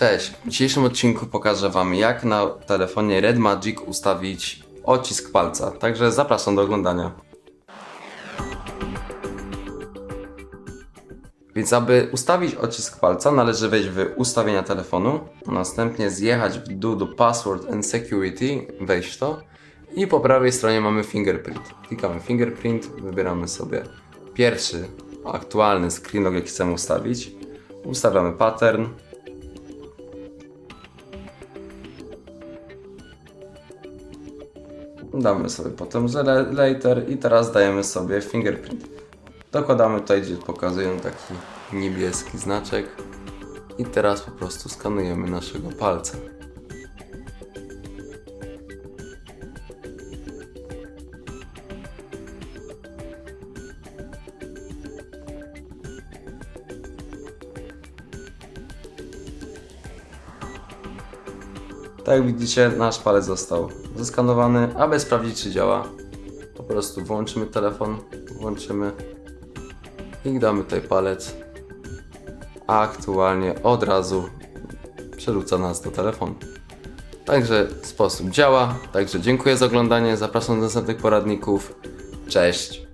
Cześć, w dzisiejszym odcinku pokażę Wam jak na telefonie Red Magic ustawić odcisk palca, także zapraszam do oglądania. Więc aby ustawić odcisk palca należy wejść w ustawienia telefonu, następnie zjechać w dół do Password and Security, wejść w to i po prawej stronie mamy fingerprint. Klikamy fingerprint, wybieramy sobie pierwszy aktualny screenlog jaki chcemy ustawić, ustawiamy pattern, Damy sobie potem later i teraz dajemy sobie fingerprint. Dokładamy tutaj, gdzie pokazują taki niebieski znaczek i teraz po prostu skanujemy naszego palca. Tak jak widzicie, nasz palec został zeskanowany. Aby sprawdzić, czy działa, po prostu włączymy telefon, włączymy i damy tutaj palec. A aktualnie od razu przerzuca nas do telefonu. Także sposób działa. Także dziękuję za oglądanie. Zapraszam do następnych poradników. Cześć.